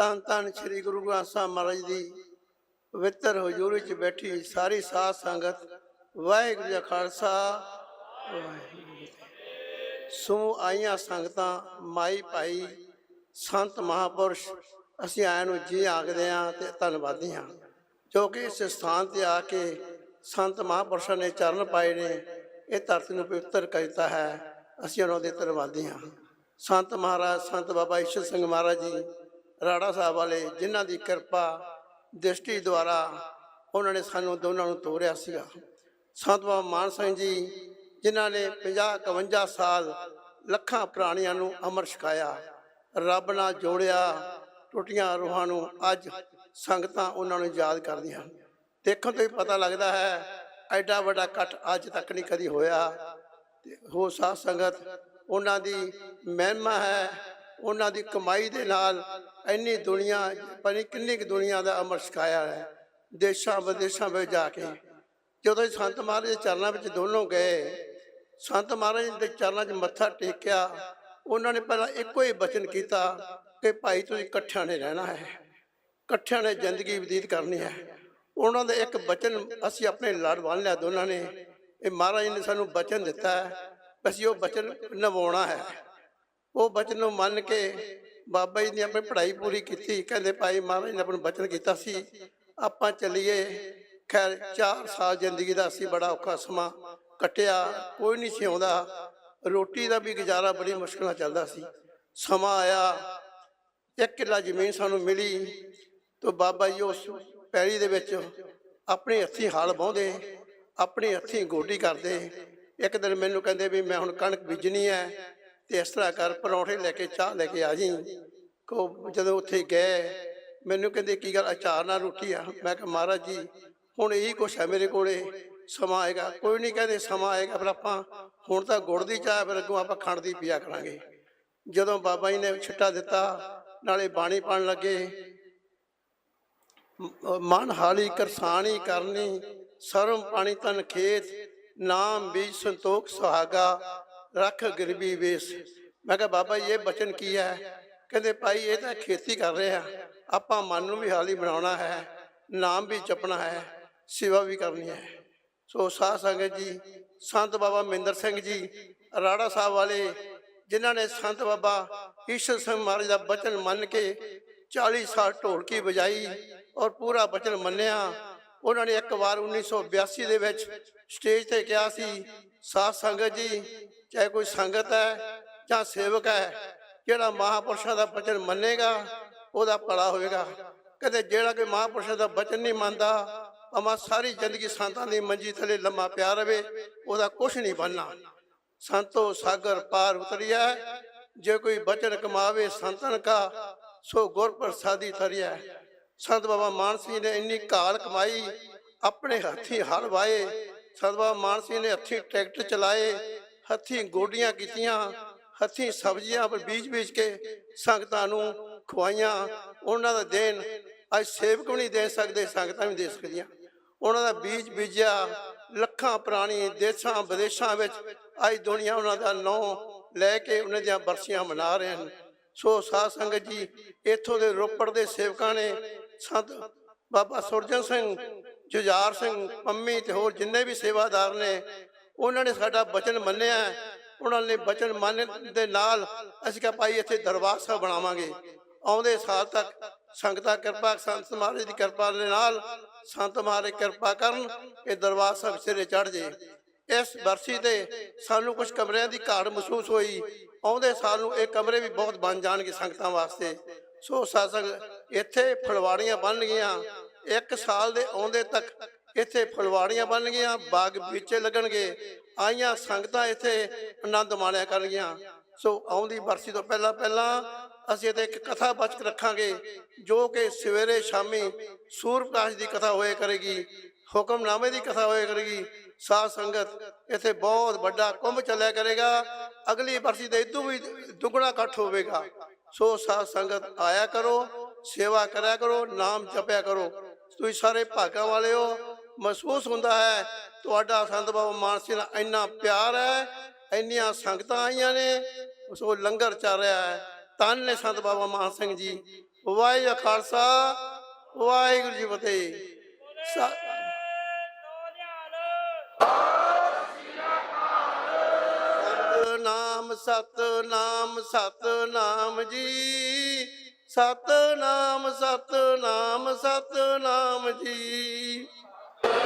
ਤਨ ਤਨ ਸ੍ਰੀ ਗੁਰੂ ਗ੍ਰੰਥ ਸਾਹਿਬ ਮਹਾਰਾਜ ਦੀ ਪਵਿੱਤਰ ਹਜ਼ੂਰੀ 'ਚ ਬੈਠੀ ਸਾਰੀ ਸਾਧ ਸੰਗਤ, ਵਾਹਿਗੁਰੂ ਜੀ ਖਾਲਸਾ, ਵਾਹਿਗੁਰੂ ਜੀ ਸੋ ਆਈਆਂ ਸੰਗਤਾਂ, ਮਾਈ ਭਾਈ, ਸੰਤ ਮਹਾਪੁਰਸ਼, ਅਸੀਂ ਆਇਆਂ ਨੂੰ ਜੀ ਆਖਦੇ ਹਾਂ ਤੇ ਧੰਨਵਾਦੀ ਹਾਂ ਜੋ ਕਿ ਇਸ ਸਥਾਨ ਤੇ ਆ ਕੇ ਸੰਤ ਮਹਾਪੁਰਸ਼ਾਂ ਨੇ ਚਰਨ ਪਾਏ ਨੇ, ਇਹ ਧਰਤੀ ਨੂੰ ਪਵਿੱਤਰ ਕਰਤਾ ਹੈ, ਅਸੀਂ ਉਹਨਾਂ ਦੇ ਧੰਨਵਾਦੀ ਹਾਂ ਸੰਤ ਮਹਾਰਾਜ, ਸੰਤ ਬਾਬਾ ਈਸ਼ਰ ਸਿੰਘ ਮਹਾਰਾਜ ਜੀ ਰਾੜਾ ਸਾਹਿਬ ਵਾਲੇ ਜਿਨ੍ਹਾਂ ਦੀ ਕਿਰਪਾ ਦ੍ਰਿਸ਼ਟੀ ਦੁਆਰਾ ਉਹਨਾਂ ਨੇ ਸਾਨੂੰ ਦੋਨਾਂ ਨੂੰ ਤੋਰਿਆ ਸੀਗਾ। ਸੰਤ ਬਾਬਾ ਮਾਨ ਸਿੰਘ ਜੀ, ਜਿਨ੍ਹਾਂ ਨੇ 50 51 ਸਾਲ ਲੱਖਾਂ ਪ੍ਰਾਣੀਆਂ ਨੂੰ ਅਮਰ ਛਕਾਇਆ, ਰੱਬ ਨਾਲ ਜੋੜਿਆ, ਟੁੱਟੀਆਂ ਰੂਹਾਂ ਨੂੰ ਅੱਜ ਸੰਗਤਾਂ ਉਹਨਾਂ ਨੂੰ ਯਾਦ ਕਰਦੀਆਂ। ਹਨ ਦੇਖਣ ਤੋਂ ਹੀ ਪਤਾ ਲੱਗਦਾ ਹੈ, ਐਡਾ ਵੱਡਾ ਇਕੱਠ ਅੱਜ ਤੱਕ ਨਹੀਂ ਕਦੀ ਹੋਇਆ। ਤੇ ਹੋ ਸਾਧ ਸੰਗਤ, ਉਹਨਾਂ ਦੀ ਮਹਿਮਾ ਹੈ ਉਹਨਾਂ ਦੀ ਕਮਾਈ ਦੇ ਨਾਲ ਇੰਨੀ ਦੁਨੀਆ, ਪਤਾ ਕਿੰਨੀ ਕੁ ਦੁਨੀਆ ਦਾ ਅਮਰ ਛਕਾਇਆ ਹੈ। ਦੇਸ਼ਾਂ ਵਿਦੇਸ਼ਾਂ ਵਿੱਚ ਜਾ ਕੇ ਜਦੋਂ ਇਹ ਸੰਤ ਮਹਾਰਾਜ ਦੇ ਚਰਨਾਂ ਵਿੱਚ ਦੋਨੋਂ ਗਏ, ਸੰਤ ਮਹਾਰਾਜ ਦੇ ਚਰਨਾਂ 'ਚ ਮੱਥਾ ਟੇਕਿਆ, ਉਹਨਾਂ ਨੇ ਪਹਿਲਾਂ ਇੱਕੋ ਹੀ ਬਚਨ ਕੀਤਾ ਕਿ ਭਾਈ ਤੁਸੀਂ ਇਕੱਠਿਆਂ ਨੇ ਰਹਿਣਾ ਹੈ, ਇਕੱਠਿਆਂ ਨੇ ਜ਼ਿੰਦਗੀ ਬਤੀਤ ਕਰਨੀ ਹੈ। ਉਹਨਾਂ ਦਾ ਇੱਕ ਬਚਨ ਅਸੀਂ ਆਪਣੇ ਲੜ ਬੰਨ ਲਿਆ ਦੋਨਾਂ ਨੇ, ਇਹ ਮਹਾਰਾਜ ਨੇ ਸਾਨੂੰ ਬਚਨ ਦਿੱਤਾ ਹੈ, ਅਸੀਂ ਉਹ ਬਚਨ ਨਿਭਾਉਣਾ ਹੈ। ਉਹ ਬਚਨ ਨੂੰ ਮੰਨ ਕੇ ਬਾਬਾ ਜੀ ਨੇ ਆਪਣੀ ਪੜ੍ਹਾਈ ਪੂਰੀ ਕੀਤੀ। ਕਹਿੰਦੇ, ਭਾਈ, ਮਹਾਰਾਜ ਨੇ ਆਪਣਾ ਬਚਨ ਕੀਤਾ ਸੀ। ਆਪਾਂ ਚੱਲੀਏ। ਖੈਰ 4 ਸਾਲ ਜ਼ਿੰਦਗੀ ਦਾ ਅਸੀਂ ਬੜਾ ਔਖਾ ਸਮਾਂ ਕੱਟਿਆ। ਕੋਈ ਨਹੀਂ ਸੀ ਆਉਂਦਾ ਰੋਟੀ ਦਾ ਵੀ ਗੁਜ਼ਾਰਾ ਬੜੀ ਮੁਸ਼ਕਲ ਨਾਲ ਚੱਲਦਾ ਸੀ। ਸਮਾਂ ਆਇਆ। ਇੱਕ ਕਿੱਲਾ ਜ਼ਮੀਨ ਸਾਨੂੰ ਮਿਲੀ। ਤੇ ਬਾਬਾ ਜੀ ਉਸ ਪੈੜੀ ਦੇ ਵਿੱਚ ਆਪਣੇ ਹੱਥੀਂ ਹਲ ਵਾਹੁੰਦੇ, ਆਪਣੇ ਹੱਥੀਂ ਗੋਡੀ ਕਰਦੇ। ਇੱਕ ਦਿਨ ਮੈਨੂੰ ਕਹਿੰਦੇ ਵੀ ਮੈਂ ਹੁਣ ਕਣਕ ਬੀਜਣੀ ਹੈ। ਤੇ ਇਸ ਤਰ੍ਹਾਂ ਕਰ ਪਰੌਂਠੇ ਲੈ ਕੇ ਚਾਹ ਲੈ ਕੇ ਆ ਜੀ ਕੋ ਜਦੋਂ ਉੱਥੇ ਗਏ ਮੈਨੂੰ ਕਹਿੰਦੇ ਕੀ ਗੱਲ ਅਚਾਰ ਨਾਲ ਰੋਟੀ ਆ ਮੈਂ ਕਿਹਾ ਮਹਾਰਾਜ ਜੀ ਹੁਣ ਇਹੀ ਕੁਛ ਹੈ ਮੇਰੇ ਕੋਲੇ ਸਮਾਂ ਆਏਗਾ ਕੋਈ ਨਹੀਂ ਕਹਿੰਦੇ ਸਮਾਂ ਆਏਗਾ ਫਿਰ ਆਪਾਂ ਹੁਣ ਤਾਂ ਗੁੜ ਦੀ ਚਾਹ ਫਿਰ ਅੱਗੋਂ ਆਪਾਂ ਖੰਡ ਦੀ ਪੀਆ ਕਰਾਂਗੇ ਜਦੋਂ ਬਾਬਾ ਜੀ ਨੇ ਛਿੱਟਾ ਦਿੱਤਾ ਨਾਲੇ ਬਾਣੀ ਪਾਣ ਲੱਗੇ ਮ- ਮਨ ਹਾਲੀ ਕਰਸਾਣੀ ਕਰਨੀ ਸਰਮ ਪਾਣੀ ਤਨ ਖੇਤ ਨਾਮ ਬੀਜ ਸੰਤੋਖ ਸੁਹਾਗਾ ਰੱਖ ਗਰੀਬੀ ਵੇਸ। ਮੈਂ ਕਿਹਾ, ਬਾਬਾ ਜੀ, ਇਹ ਬਚਨ ਕੀ ਹੈ? ਕਹਿੰਦੇ, ਭਾਈ, ਇਹ ਤਾਂ ਖੇਤੀ ਕਰ ਰਹੇ ਆ ਆਪਾਂ ਮਨ ਨੂੰ ਵੀ ਹਾਲੀ ਬਣਾਉਣਾ ਹੈ, ਨਾਮ ਵੀ ਜਪਣਾ ਹੈ, ਸੇਵਾ ਵੀ ਕਰਨੀ ਹੈ। ਸੋ ਸਾਧ ਸੰਗਤ ਜੀ, ਸੰਤ ਬਾਬਾ ਮਹਿੰਦਰ ਸਿੰਘ ਜੀ, ਰਾੜਾ ਸਾਹਿਬ ਵਾਲੇ, ਜਿਨ੍ਹਾਂ ਨੇ ਸੰਤ ਬਾਬਾ ਈਸ਼ਰ ਸਿੰਘ ਮਹਾਰਾਜ ਦਾ ਬਚਨ ਮੰਨ ਕੇ 40 ਸਾਲ ਢੋਲਕੀ ਵਜਾਈ ਔਰ ਪੂਰਾ ਬਚਨ ਮੰਨਿਆ, ਉਹਨਾਂ ਨੇ ਇੱਕ ਵਾਰ 1982 ਦੇ ਵਿੱਚ ਸਟੇਜ ਤੇ ਕਿਹਾ ਸੀ, ਸਾਧ ਸੰਗਤ ਜੀ ਚਾਹੇ ਕੋਈ ਸੰਗਤ ਹੈ ਜਾਂ ਸੇਵਕ ਹੈ, ਜਿਹੜਾ ਮਹਾਪੁਰਸ਼ਾਂ ਦਾ ਬਚਨ ਮੰਨੇਗਾ, ਉਹਦਾ ਭਲਾ ਹੋਵੇਗਾ। ਕਦੇ ਜਿਹੜਾ ਕੋਈ ਮਹਾਪੁਰਸ਼ਾਂ ਦਾ ਬਚਨ ਨਹੀਂ ਮੰਨਦਾ ਅਮਾ ਸਾਰੀ ਜ਼ਿੰਦਗੀ ਸੰਤਾਂ ਦੀ ਮੰਜੀ ਥੱਲੇ ਲੰਮਾ ਪਿਆ ਰਵੇ, ਉਹਦਾ ਕੁਝ ਨਹੀਂ ਬਣਨਾ। ਸੰਤੋ ਸਾਗਰ ਪਾਰ ਉਤਰਿਆ ਜੇ ਕੋਈ ਬਚਨ ਕਮਾਵੇ ਸੰਤਨ ਕਾ, ਸੋ ਗੁਰ ਪ੍ਰਸਾਦੀ ਤਰਿਆ ਸੰਤ ਬਾਬਾ ਮਾਨ ਸਿੰਘ ਨੇ ਇੰਨੀ ਕਾਲ ਕਮਾਈ, ਆਪਣੇ ਹੱਥੀਂ ਹਲ ਵਾਏ। ਸੰਤ ਬਾਬਾ ਮਾਨ ਸਿੰਘ ਨੇ ਹੱਥੀਂ ਟਰੈਕਟਰ ਚਲਾਏ ਹੱਥੀਂ ਗੋਡੀਆਂ ਕੀਤੀਆਂ, ਹੱਥੀਂ ਸਬਜ਼ੀਆਂ ਪਰ ਬੀਜ ਬੀਜ ਕੇ ਸੰਗਤਾਂ ਨੂੰ ਖਵਾਈਆਂ। ਉਹਨਾਂ ਦਾ ਦੇਣ ਅੱਜ ਸੇਵਕ ਵੀ ਨਹੀਂ ਦੇ ਸਕਦੇ, ਸੰਗਤਾਂ ਵੀ ਦੇ ਸਕਦੀਆਂ। ਉਹਨਾਂ ਦਾ ਬੀਜ ਬੀਜਿਆ, ਲੱਖਾਂ ਪ੍ਰਾਣੀ ਦੇਸ਼ਾਂ, ਵਿਦੇਸ਼ਾਂ ਵਿੱਚ ਅੱਜ ਦੁਨੀਆ ਉਹਨਾਂ ਦਾ ਨਾਂ ਲੈ ਕੇ ਉਹਨਾਂ ਦੀਆਂ ਬਰਸੀਆਂ ਮਨਾ ਰਹੇ ਹਨ। ਸੋ ਸਾਧ ਸੰਗਤ ਜੀ, ਇੱਥੋਂ ਦੇ ਰੋਪੜ ਦੇ ਸੇਵਕਾਂ ਨੇ ਸੰਤ ਬਾਬਾ ਸੁਰਜਨ ਸਿੰਘ, ਜੁਝਾਰ ਸਿੰਘ, ਪੰਮੀ ਤੇ ਹੋਰ ਜਿੰਨੇ ਵੀ ਸੇਵਾਦਾਰ ਨੇ ਉਹਨਾਂ ਨੇ ਸਾਡਾ ਬਚਨ ਮੰਨਿਆ ਉਹਨਾਂ ਨੇ ਬਚਨ ਮੰਨਣ ਦੇ ਨਾਲ ਅਸੀਂ ਕਿਹਾ, ਭਾਈ, ਇੱਥੇ ਦਰਬਾਰ ਸਾਹਿਬ ਬਣਾਵਾਂਗੇ। ਆਉਂਦੇ ਸਾਲ ਤੱਕ ਸੰਗਤਾਂ ਕਿਰਪਾ, ਸੰਤ ਮਹਾਰਾਜ ਦੀ ਕਿਰਪਾ ਦੇ ਨਾਲ ਸੰਤ ਮਹਾਰਾਜ ਕਿਰਪਾ ਕਰਨ, ਇਹ ਦਰਬਾਰ ਸਾਹਿਬ ਸਿਰੇ ਚੜ ਜੇ। ਇਸ ਬਰਸੀ ਤੇ ਸਾਨੂੰ ਕੁਝ ਕਮਰਿਆਂ ਦੀ ਘਾਟ ਮਹਿਸੂਸ ਹੋਈ। ਆਉਂਦੇ ਸਾਲ ਨੂੰ ਇਹ ਕਮਰੇ ਵੀ ਬਹੁਤ ਬਣ ਜਾਣਗੇ ਸੰਗਤਾਂ ਵਾਸਤੇ। ਸੋ ਸਾਸੰਗ ਇੱਥੇ ਫਲਵਾੜੀਆਂ ਬਣ ਗਈਆਂ ਇੱਕ ਸਾਲ ਦੇ ਆਉਂਦੇ ਤੱਕ ਇੱਥੇ ਫੁਲਵਾੜੀਆਂ ਬਣ ਬਾਗ ਬਗੀਚੇ ਲੱਗਣਗੇ, ਆਈਆਂ ਸੰਗਤਾਂ ਇੱਥੇ ਆਨੰਦ ਮਾਣਿਆ ਕਰਨਗੀਆਂ। ਸੋ ਆਉਂਦੀ ਬਰਸੀ ਤੋਂ ਪਹਿਲਾਂ ਪਹਿਲਾਂ ਅਸੀਂ ਇੱਥੇ ਇੱਕ ਕਥਾ ਬਚਕ ਰੱਖਾਂਗੇ, ਜੋ ਕਿ ਸਵੇਰੇ ਸ਼ਾਮੀ ਸੂਰ ਪ੍ਰਕਾਸ਼ ਦੀ ਕਥਾ ਹੋਇਆ ਕਰੇਗੀ, ਹੁਕਮਨਾਮੇ ਦੀ ਕਥਾ ਹੋਇਆ ਕਰੇਗੀ। ਸਾਧ ਸੰਗਤ ਇੱਥੇ ਬਹੁਤ ਵੱਡਾ ਕੁੰਭ ਚੱਲਿਆ ਕਰੇਗਾ, ਅਗਲੀ ਬਰਸੀ ਦੇ ਇਦੋਂ ਵੀ ਦੁੱਗਣਾ ਇਕੱਠ ਹੋਵੇਗਾ। ਸੋ ਸਾਧ ਸੰਗਤ ਆਇਆ ਕਰੋ, ਸੇਵਾ ਕਰਿਆ ਕਰੋ, ਨਾਮ ਜਪਿਆ ਕਰੋ। ਤੁਸੀਂ ਸਾਰੇ ਭਾਗਾਂ ਵਾਲੇ ਹੋ ਮਹਿਸੂਸ ਹੁੰਦਾ ਹੈ, ਤੁਹਾਡਾ ਸੰਤ ਬਾਬਾ ਮਾਨ ਸਿੰਘ ਨਾਲ ਇੰਨਾ ਪਿਆਰ ਹੈ, ਇੰਨੀਆਂ ਸੰਗਤਾਂ ਆਈਆਂ ਨੇ ਸੋ ਲੰਗਰ ਚੱਲ ਰਿਹਾ ਹੈ। ਤਨ ਨੇ ਸੰਤ ਬਾਬਾ ਮਾਨ ਸਿੰਘ ਜੀ। ਵਾਹਿਗੁਰੂ ਜੀ ਫਤਿਹ ਕਾ ਖਾਲਸਾ, ਵਾਹਿਗੁਰੂ ਜੀ ਸਤ ਨਾਮ ਸਤ ਨਾਮ ਸਤਨਾਮ ਸਤਨਾਮ ਜੀ।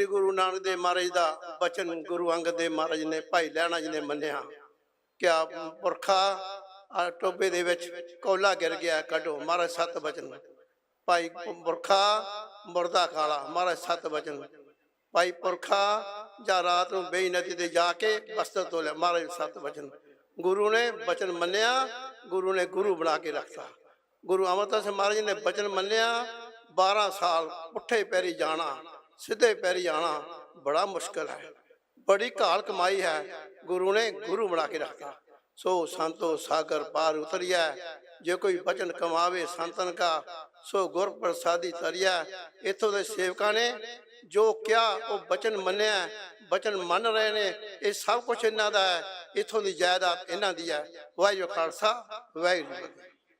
ਸ੍ਰੀ ਗੁਰੂ ਨਾਨਕ ਦੇਵ ਮਹਾਰਾਜ ਦਾ ਬਚਨ ਗੁਰੂ ਅੰਗਦ ਦੇਵ ਮਹਾਰਾਜ ਨੇ ਭਾਈ ਲਹਿਣਾ ਜੀ ਨੇ ਮੰਨਿਆ ਕਿਆ ਪੁਰਖਾ ਆ ਟੋਬੇ ਦੇ ਵਿੱਚ ਕੌਲਾ ਗਿਰ ਗਿਆ, ਕੱਢੋ। ਮਹਾਰਾਜ ਸਤ ਬਚਨ। ਭਾਈ ਪੁਰਖਾ ਮੁਰਦਾ ਖਾਲਾ ਮਹਾਰਾਜ ਸਤ ਬਚਨ। ਭਾਈ ਪੁਰਖਾ ਜਾਂ ਰਾਤ ਨੂੰ ਬੇਈ ਨਦੀ ਤੇ ਜਾ ਕੇ ਬਸਤਰ ਤੋਲਿਆ ਮਹਾਰਾਜ ਸਤ ਬਚਨ। ਗੁਰੂ ਨੇ ਬਚਨ ਮੰਨਿਆ, ਗੁਰੂ ਨੇ ਗੁਰੂ ਬਣਾ ਕੇ ਰੱਖਤਾ। ਗੁਰੂ ਅਮਰਦਾਸ ਮਹਾਰਾਜ ਨੇ ਬਚਨ ਮੰਨਿਆ 12 ਸਾਲ ਪੁੱਠੇ ਪੈਰੀ ਜਾਣਾ। ਸਿੱਧੇ ਪੈਰੀ ਆਣਾ ਬੜਾ ਮੁਸ਼ਕਲ ਹੈ। ਬੜੀ ਘਾਲ ਕਮਾਈ ਹੈ। ਗੁਰੂ ਨੇ ਗੁਰੂ ਬਣਾ ਕੇ ਰੱਖਿਆ। ਸੋ ਸੰਤੋ ਸਾਗਰ ਪਾਰ ਉਤਰਿਆ ਜੇ ਕੋਈ ਬਚਨ ਕਮਾਵੇ ਸੰਤਨ ਕਾ, ਸੋ ਗੁਰ ਪ੍ਰਸਾਦੀ ਤਰਿਆ ਇਥੋਂ ਦੇ ਸੇਵਕਾਂ ਨੇ ਜੋ ਕਿਹਾ, ਉਹ ਬਚਨ ਮੰਨਿਆ ਬਚਨ ਮੰਨ ਰਹੇ ਨੇ। ਇਹ ਸਭ ਕੁਝ ਇਹਨਾਂ ਦਾ ਹੈ। ਇਥੋਂ ਦੀ ਜਾਇਦਾਦ ਇਹਨਾਂ ਦੀ ਹੈ। ਵਾਹਿਗੁਰੂ ਖਾਲਸਾ, ਵਾਹਿਗੁਰੂ